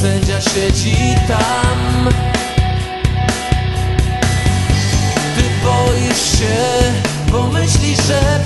Sędzia siedzi tam. Ty boisz się, bo myślisz, że